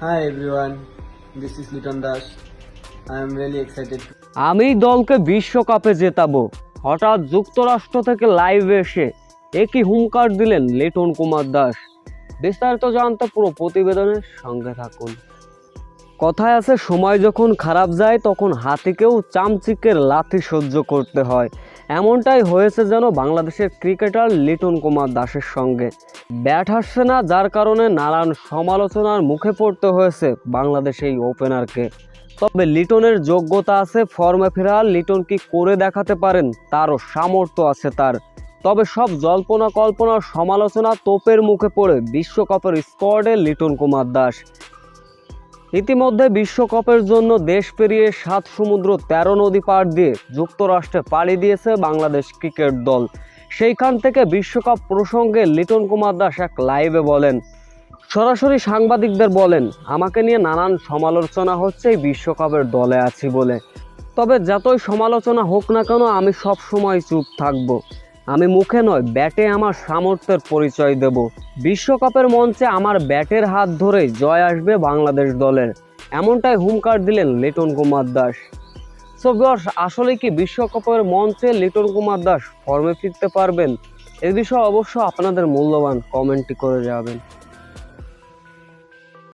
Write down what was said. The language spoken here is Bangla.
Hi everyone, this is Liton Das I am really excited. আমি দলকে বিশ্বকাপে জেতাবো। হঠাৎ যুক্তরাষ্ট্র থেকে লাইভে এসে একই হুমকার দিলেন লিটন কুমার দাস। বিস্তারিত জানতে পুরো প্রতিবেদনের সঙ্গে থাকুন। কথায় আছে, সময় যখন খারাপ যায়, তখন হাতিকেও চামচিকের লাথি সহ্য করতে হয়। এমনটাই হয়েছে যেন বাংলাদেশের ক্রিকেটার লিটন কুমার দাসের সঙ্গে। ব্যাট হাসছে না, যার কারণে নানান সমালোচনার মুখে পড়তে হয়েছে বাংলাদেশ এই ওপেনারকে। তবে লিটনের যোগ্যতা আছে, ফর্মে ফেরা লিটন কি করে দেখাতে পারেন, তারও সামর্থ্য আছে তার। তবে সব জল্পনা কল্পনার সমালোচনা তোপের মুখে পড়ে বিশ্বকাপের স্কোয়াডে লিটন কুমার দাস। ইতিমধ্যে বিশ্বকাপের জন্য দেশ পেরিয়ে সাত সমুদ্র তেরো নদী পার দিয়ে যুক্তরাষ্ট্রে পাড়ি দিয়েছে বাংলাদেশ ক্রিকেট দল। সেইখান থেকে বিশ্বকাপ প্রসঙ্গে লিটন কুমার দাস এক লাইভে বলেন, সরাসরি সাংবাদিকদের বলেন, আমাকে নিয়ে নানান সমালোচনা হচ্ছে, এই বিশ্বকাপের দলে আছি বলে। তবে যতই সমালোচনা হোক না কেন, আমি সব সময় চুপ থাকব। আমি মুখে নয়, ব্যাটে আমার সামর্থ্যের পরিচয় দেব। বিশ্বকাপের মঞ্চে আমার ব্যাটের হাত ধরেই জয় আসবে বাংলাদেশ দলের। এমনটাই হুমকার দিলেন লিটন কুমার দাস। সো বস আসলে কি বিশ্বকাপের মঞ্চে লিটন কুমার দাস ফর্মে ফিরতে পারবেন? এ বিষয়ে অবশ্য আপনাদের মূল্যবান কমেন্টটি করে যাবেন।